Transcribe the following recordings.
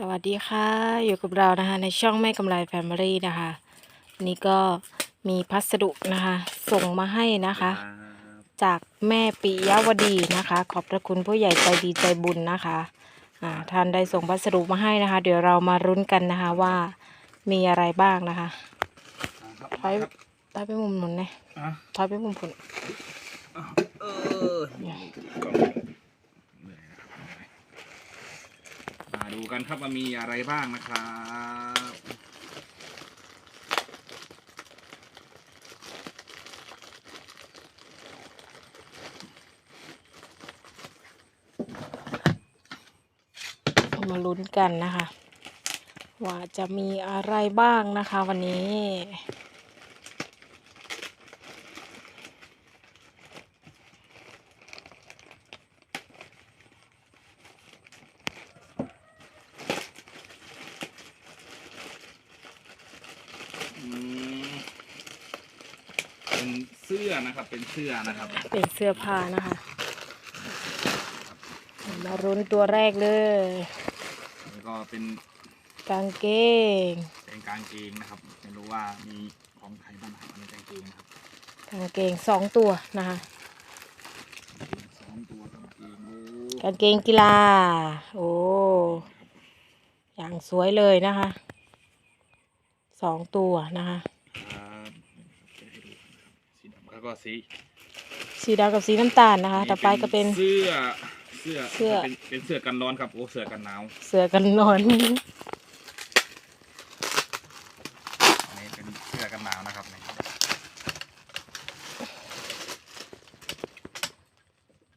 สวัสดีค่ะ อยู่กับเรานะคะ ในช่องแม่กำไรแฟมิลี่นะคะวันนี่ก็มีพัสดุนะคะ ส่งมาให้นะคะ จากแม่ปิยวดีนะคะ ขอบพระคุณผู้ใหญ่ใจดีใจบุญนะคะอ่าท่านได้ส่งพัสดุมาให้นะคะ เดี๋ยวเรามารุ้นกันนะคะว่ามีอะไรบ้างนะคะถอยถอยไปมุมหนุนเลยถอยไปมุมผุนเออมา ดูกันครับว่ามีอะไรบ้างนะครับมาลุ้นกันนะคะ ว่าจะมีอะไรบ้างนะคะวันนี้ เป็นเสื้อนะครับ เป็นเสื้อนะครับ เป็นเสื้อผ้านะคะ มารุ้นตัวแรกเลยแล้วก็เป็นกางเกง เป็นกางเกงนะครับไม่รู้ว่ามีของไทยบ้างนะครับอันนี้กางเกงนะครับกางเกงสองตัวนะคะสองตัวกางเกงโอ้กางเกงกีฬา โอ้อย่างสวยเลยนะคะสองตัวนะคะ ครับเดี๋ยวให้ดูนะครับสีดำ แล้วก็สีสีดำกับสีน้ำตาลนะคะ ต่อไปก็เป็น เสื้อเสื้อเสื้อเป็นเป็นเสื้อกันร้อนครับโอ้เสื้อกันหนาวเสื้อกันนอน อันนี้เป็นเสื้อกันหนาวนะครับนี่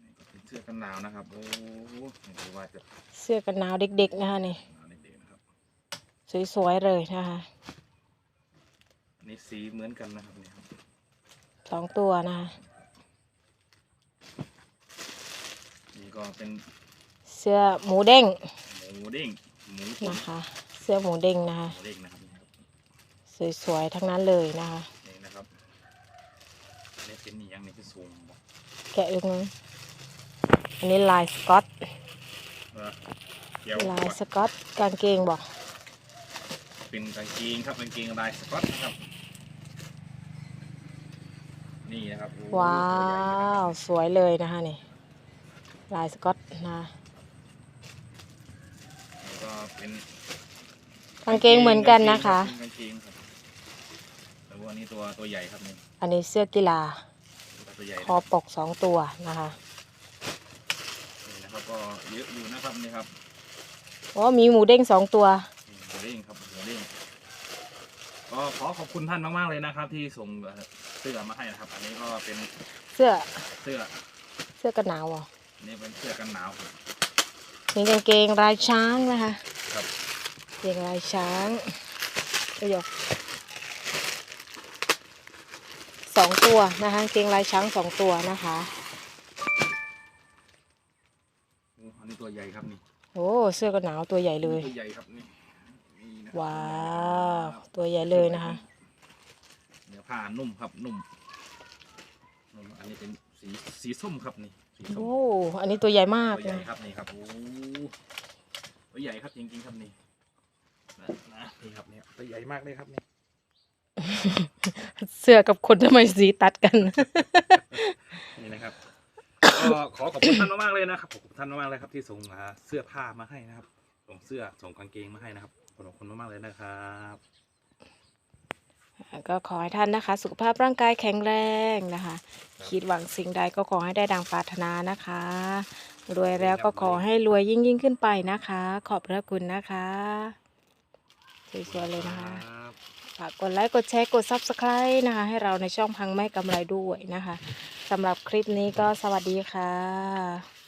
นี่ก็เป็นเสื้อกันหนาวนะครับโอ้ไม่รู้ว่าจะเสื้อกันหนาวเด็กๆนะคะนี่หนาวเด็กๆนะครับสวยๆเลยนะคะ อันนี่สีเหมือนกันนะครับนี่ครับ สองตัวนะคะนี่ก็เป็นเสื้อหมูเด้งหมูเด้งหมูตุ๋นนะคะ เสื้อหมูเด้งนะคะ หมูเด้งนะครับนี่ครับสวยๆทั้งนั้นเลยนะคะ นี่นะครับนี่เป็นนี่ยังนี่คือสูงบ่แกะดูนะอันนี้ลายสกอตเออเดี๋ยวลายสกอตกางเกงบอกเป็นกางเกงครับกางเกงลายสก๊อตนะครับ นี่นะครับโอ้ว้าตัวใหญ่เลยนะครับวสวยเลยนะคะนี่ ลายสกอตนะแล้วก็เป็นกางเกงเหมือนกันนะคะกางเกงครับแล้วก็อันนี้ตัวตัวใหญ่ครับนี่อันนี้เสื้อกีฬาตัวใหญ่คนะอครับปกสองตัวนะคะนี่นะครับก็เยอะอยู่นะครับนี่ครับโอ้มีหมูเด้งสองตัวนี่หมูเด้งครับหมูเด้ง ก็ขอขอบคุณท่านมากๆเลยนะครับ ที่ส่งเสื้อมาให้นะครับ อันนี้ก็เป็นเสื้อเสื้อเสื้อกันหนาวเหรอะอันนี่เป็นเสื้อกันหนาวครับมีกางเกงลายช้างนะคะครับเกงลายช้างประโยคสองตัวนะคะกางเกงลายช้างสองตัวนะคะโอ้อันนี้ตัวใหญ่ครับนี่โอ้เสื้อกันหนาวตัวใหญ่เลย ตัวใหญ่ครับนี่นี่นะครับ ว้าว ตัวใหญ่เลยนะคะเนื้อผ้านุ่มครับนุ่มนุ่มอันนี้เป็นสีสีส้มครับนี่สีส้มโอ้อันนี้ตัวใหญ่มากตัวใหญ่นะครับนี่ครับโอ้ตัวใหญ่ครับจริงๆครับนี่นะนะนี่ครับเนี่ยตัวใหญ่มากเลยครับนี่เสื้อกับคนทำไมสีตัดกัน นี่นะครับ ก็ขอขอบคุณท่านมากๆเลยนะครับขอบคุณท่านมากๆเลยครับที่ส่งอ่าเสื้อผ้ามาให้นะครับส่งเสื้อส่งกางเกงมาให้นะครับ ขอบคุณมากๆเลยนะครับก็ขอให้ท่านนะคะ สุขภาพร่างกายแข็งแรงนะคะ คิดหวังสิ่งใดก็ขอให้ได้ดังปรารถนานะคะ รวยแล้วก็ขอให้รวยยิ่งยิ่งขึ้นไปนะคะ ขอบพระคุณนะคะสวยๆเลยนะคะฝากกดไลค์กดแชร์กด Subscribe นะคะ ให้เราในช่องพังไม่กำไรด้วยนะคะสำหรับคลิปนี้ก็สวัสดีค่ะ